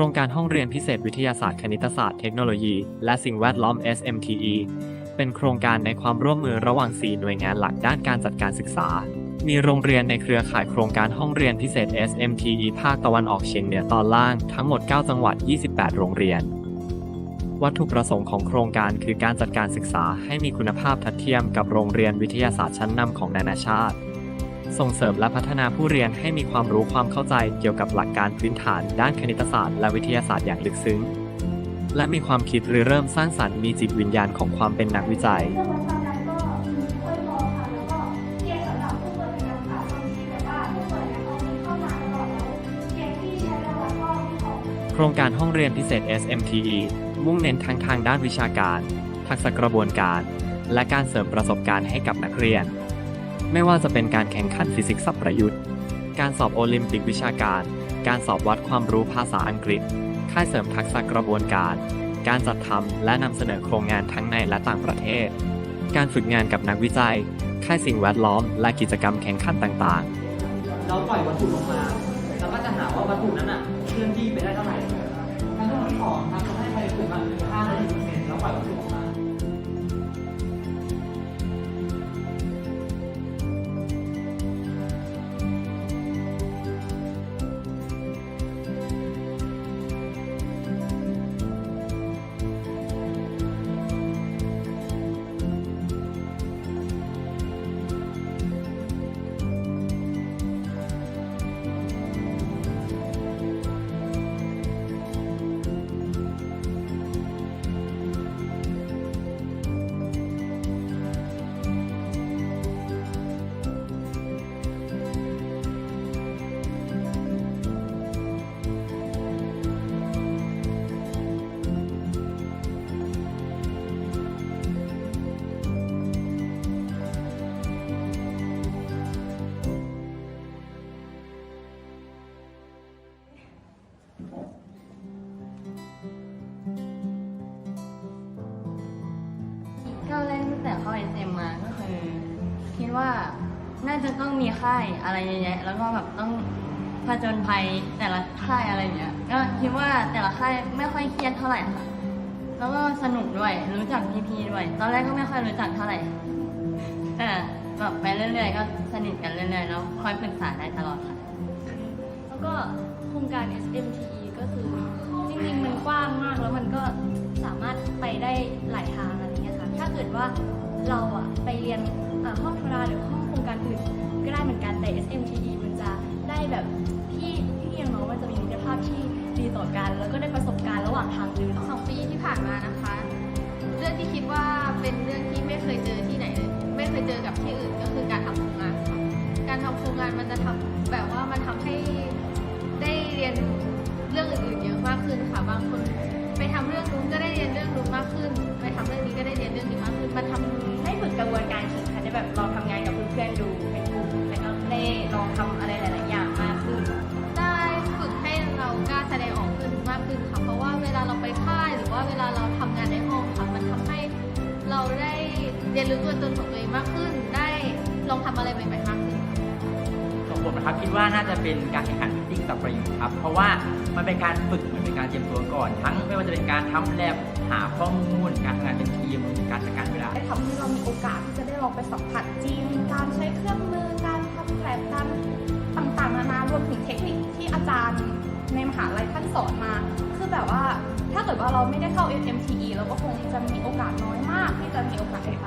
ครงการห้องเรียนพิเศษวิทยาศาสตร์คณิตศาสตร์เทคโนโลยี และสิ่งแวดล้อม SMTE เป็นโครงการในความร่วมมือระหว่าง 4 หน่วยงานหลักด้านการจัดการศึกษา มีโรงเรียนในเครือข่ายโครงการห้องเรียนพิเศษ SMTE ภาคตะวันออกเฉียงเหนือตอนล่างทั้งหมด 9 จังหวัด 28 โรงเรียน วัตถุประสงค์ของโครงการคือการจัดการศึกษาให้มีคุณภาพทัดเทียมกับโรงเรียนวิทยาศาสตร์ชั้นนำของนานาชาติ ส่งเสริมและพัฒนาผู้เรียนให้มีความรู้ความเข้าใจเกี่ยวกับหลักการพื้นฐาน ด้านคณิตศาสตร์และวิทยาศาสตร์อย่างลึกซึ้ง และมีความคิดหรือเริ่มสร้างสรรค์มีจิตวิญญาณของความเป็นนักวิจัยโครงการห้องเรียนพิเศษ SMTE มุ่งเน้นทั้งทางด้านวิชาการ ทักษะกระบวนการ และการเสริมประสบการณ์ให้กับนักเรียน ไม่ว่าจะเป็นการแข่งขันฟิสิกส์สับประยุทธ์ การสอบโอลิมปิกวิชาการ การสอบวัดความรู้ภาษาอังกฤษ ค่ายเสริมทักษะกระบวนการ การจัดทำและนำเสนอโครงงานทั้งในและต่างประเทศ การฝึกงานกับนักวิจัย ค่ายสิ่งแวดล้อม และกิจกรรมแข่งขันต่างๆ เราปล่อยวัตถุลงมาแล้วก็จะหาว่าวัตถุนั้นอะเคลื่อนที่ไปได้เท่าไหร่ขั้นตอนที่องครับเราให้ไปถึงมาถึงห้านาที กตั้งแต่เข้า SM มาก็คือคิดว่าน่าจะต้องมีค่ายอะไรเยอะแยะแล้วก็แบบต้องผจญภัยแต่ละค่ายอะไรอย่างเงี้ยก็คิดว่าแต่ละค่ายไม่ค่อยเครียดเท่าไหร่ค่ะ แล้วก็สนุกด้วยรู้จักพี่ๆด้วย ตอนแรกก็ไม่ค่อยรู้จักเท่าไหร่แต่แบบไปเรื่อยๆก็สนิทกันเรื่อยๆแล้วคอยปรึกษาได้ตลอดค่ะ แล้วก็โครงการ SMTE ก็คือจริงๆมันกว้างมากแล้วมันก็สามารถไปได้หลายทางอะไรเงี้ยค่ะ ถ้าเกิดว่า เราอะไปเรียนห้องธรราหรือห้องโครงการอื่นก็ได้เหมือนกันแต่ SMTE มันจะได้แบบพี่พี่น้องมันจะมีมิตรภาพที่ดีต่อกัน แล้วก็ได้ประสบการณ์ระหว่างทางเดินสองปีที่ผ่านมานะคะ เรื่องที่คิดว่าเป็นเรื่องที่ไม่เคยเจอที่ไหนเลยไม่เคยเจอกับที่อื่นก็คือการทำโครงงานค่ะการทำโครงงานมันจะทำแบบว่ามันทำให้ได้เรียนเรื่องอื่นๆเยอะมากขึ้นค่ะบางคนไปทำเรื่องนู้นก็ได้เรียนเรื่องนู้นมากขึ้น ไปทำเรื่องนี้ก็ได้เรียนเรื่องนี้มากขึ้นมันทำ เรียนรู้ตัวตนของตัวเองมากขึ้น ได้ลองทำอะไรใหม่ๆมากขึ้น ของผมนะครับคิดว่าน่าจะเป็นการแข่งขันฟิสิกส์สับประยุกต์ครับ เพราะว่ามันเป็นการฝึกมันเป็นการเตรียมตัวก่อน ทั้งไม่ว่าจะเป็นการทำแลบหาข้อมูลการทำงานเป็นทีมการจัดการเวลา ได้ทำให้เรามีโอกาสที่จะได้ลองไปสัมผัสจริง การใช้เครื่อง ว่าเราไม่ได้เข้า MMTE เราก็คงจะมีโอกาสน้อยมากที่จะมีโอกาสได้ไป